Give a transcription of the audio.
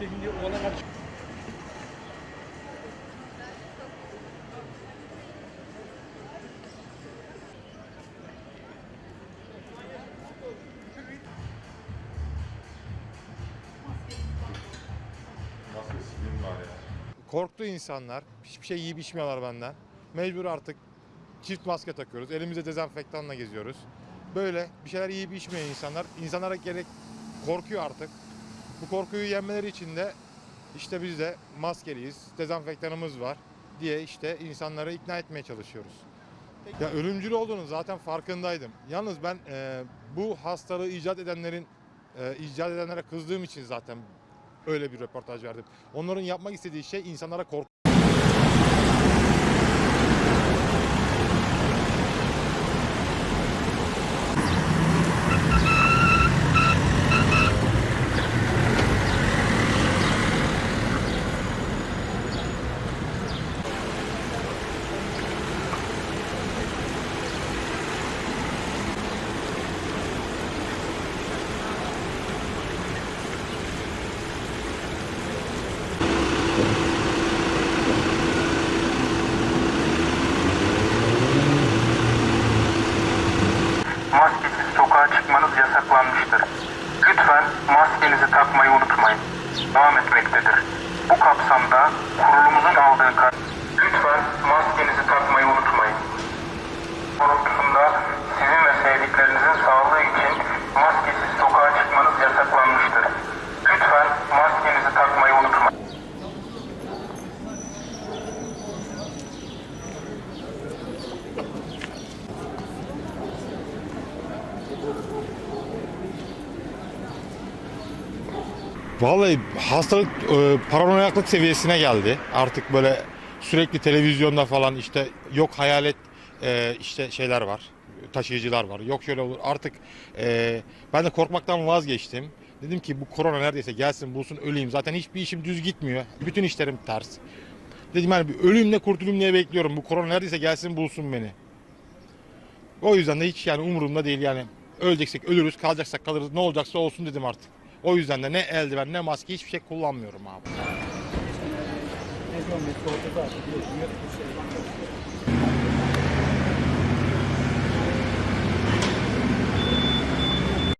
Şimdi var ya? Korktu insanlar. Hiçbir şey yiyip içmiyorlar benden. Mecbur artık çift maske takıyoruz. Elimizde dezenfektanla geziyoruz. Böyle bir şeyler yiyip içmeyen insanlar. İnsanlara gerek korkuyor artık. Bu korkuyu yenmeleri için de işte biz de maskeliyiz, dezenfektanımız var diye işte insanları ikna etmeye çalışıyoruz. Ya ölümcül olduğunu zaten farkındaydım. Yalnız ben e, bu hastalığı icat edenlerin e, icat edenlere kızdığım için zaten öyle bir röportaj verdim. Onların yapmak istediği şey insanlara korku maskenizi takmayı unutmayın. Devam etmektedir. Bu kapsamda Vallahi hastalık e, paranoyaklık seviyesine geldi. Artık böyle sürekli televizyonda falan işte yok hayalet e, işte şeyler var. Taşıyıcılar var. Yok şöyle olur. Artık e, ben de korkmaktan vazgeçtim. Dedim ki bu korona neredeyse gelsin bulsun öleyim. Zaten hiçbir işim düz gitmiyor. Bütün işlerim ters. Dedim yani bir öleyim ne kurtulayım diye bekliyorum. Bu korona neredeyse gelsin bulsun beni. O yüzden de hiç yani umurumda değil yani. Öleceksek ölürüz, kalacaksak kalırız. Ne olacaksa olsun dedim artık. O yüzden de ne eldiven ne maske hiçbir şey kullanmıyorum abi.